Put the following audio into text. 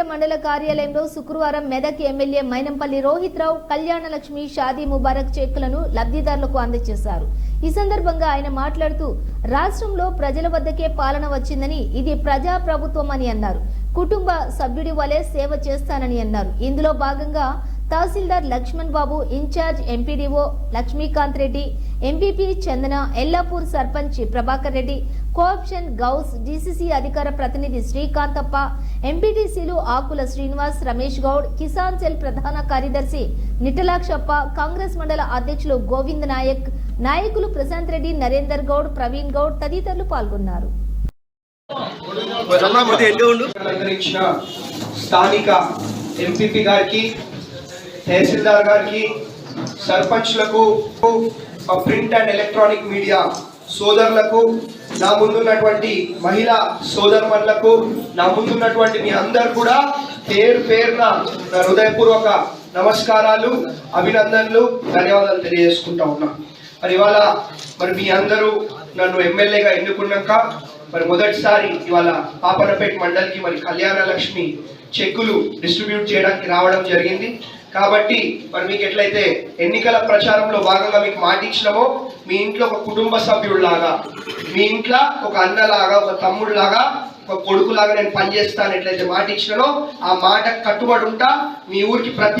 రామాయంపేట మండల కార్యాలయంలో శుక్రవారం మెదక్ ఎమ్మెల్యే మైనంపల్లి రోహిత్ రావు కళ్యాణ లక్ష్మి షాదీ ముబారక్ చెక్కులను లబ్ధిదారులకు అందజేశారు. ఈ సందర్భంగా ఆయన మాట్లాడుతూ రాష్ట్రంలో ప్రజల వద్దకే పాలన వచ్చిందని ఇది ప్రజా ప్రభుత్వం అని అన్నారు. కుటుంబ సభ్యుడి వలె సేవ చేస్తానని అన్నారు. ఇందులో భాగంగా తహసీల్దార్ Laxman Babu incharge MPDO Laxmikanth Reddy MPP Chandana Ellapur sarpanch Prabhakar Reddy cooption Gous GCC అధికార ప్రతినిధి శ్రీకాంతప్ప ఎంపీటీసీలు ఆకుల శ్రీనివాస్ రమేష్ గౌడ్ కిసాన్ సెల్ ప్రధాన కార్యదర్శి నిటలాక్షప్ప కాంగ్రెస్ మండల అధ్యక్షులు గోవింద్ నాయక్ నాయకులు ప్రశాంత్ రెడ్డి నరేందర్ గౌడ్ ప్రవీణ్ గౌడ్ తదితరులు పాల్గొన్నారు. స్థానిక ఎంపీపీ గారికి తహసీల్దార్ గారికి సర్పంచ్లకు ఆ ప్రింట్ అండ్ ఎలక్ట్రానిక్ మీడియా సోదరులకు నా ముందున్నటువంటి మహిళా సోదరులకు నా ముందున్నటువంటి మీ అందరు కూడా పేరు పేరున నా హృదయపూర్వక నమస్కారాలు అభినందనలు ధన్యవాదాలు తెలియజేసుకుంటా ఉన్నా. మరి ఇవాళ మరి మీ అందరూ నన్ను ఎమ్మెల్యేగా ఎన్నుకున్నాక మరి మొదటిసారి ఇవాళ పాపనపేట మండలికి మరి కళ్యాణ లక్ష్మి చెక్కులు డిస్ట్రిబ్యూట్ చేయడానికి రావడం జరిగింది. కాబట్టి మరి మీకు ఎట్లయితే ఎన్నికల ప్రచారంలో భాగంగా మీకు మాట ఇచ్చినామో మీ ఇంట్లో ఒక కుటుంబ సభ్యుడిలాగా మీ ఇంట్లో ఒక అన్నలాగా ఒక తమ్ముడిలాగా ఒక కొడుకులాగా నేను పనిచేస్తాను ఎట్లయితే మాట ఇచ్చినానో ఆ మాట కట్టుబడి ఉంటా మీ ఊరికి ప్రతి